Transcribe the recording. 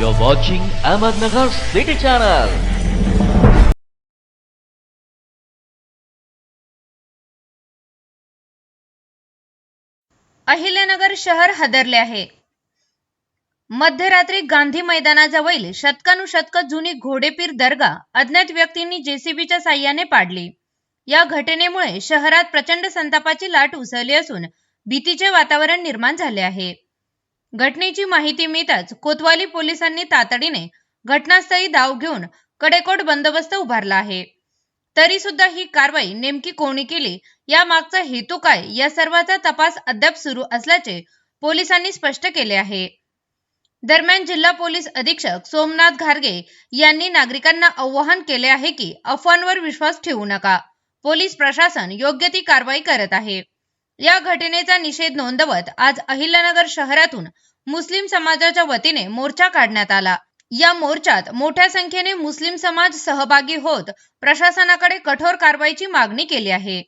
You're watching Ahmednagar City Channel. Ahilyanagar शहर हादरले आहे. मध्यरात्री गांधी मैदानाजवळील शतकानुशतक जुनी घोडेपीर दर्गा अज्ञात व्यक्तींनी जेसीबीच्या साह्याने पाडली. या घटनेमुळे शहरात प्रचंड संतापाची लाट उसळली असून भीतीचे वातावरण निर्माण झाले आहे. घटनेची माहिती मिळताच कोतवाली पोलिसांनी तातडीने घटनास्थळी धाव घेऊन कडेकोट बंदोबस्त उभारला आहे. तरी सुद्धा ही कारवाई नेमकी कोणी केली? या मागचा हेतू काय? या सर्वाचा तपास अद्याप सुरू असल्याचे पोलिसांनी स्पष्ट केले आहे. दरम्यान जिल्हा पोलीस अधीक्षक सोमनाथ घारगे यांनी नागरिकांना आवाहन केले आहे की अफवांवर विश्वास ठेवू नका. पोलीस प्रशासन योग्य ती कारवाई करत आहे. या घटनेचा निषेध नोंदवत आज अहिल्यानगर शहरातून मुस्लिम समाजाच्या वतीने मोर्चा काढण्यात आला. या मोर्चात मोठ्या संख्येने मुस्लिम समाज सहभागी होत प्रशासनाकडे कठोर कारवाईची मागणी केली आहे.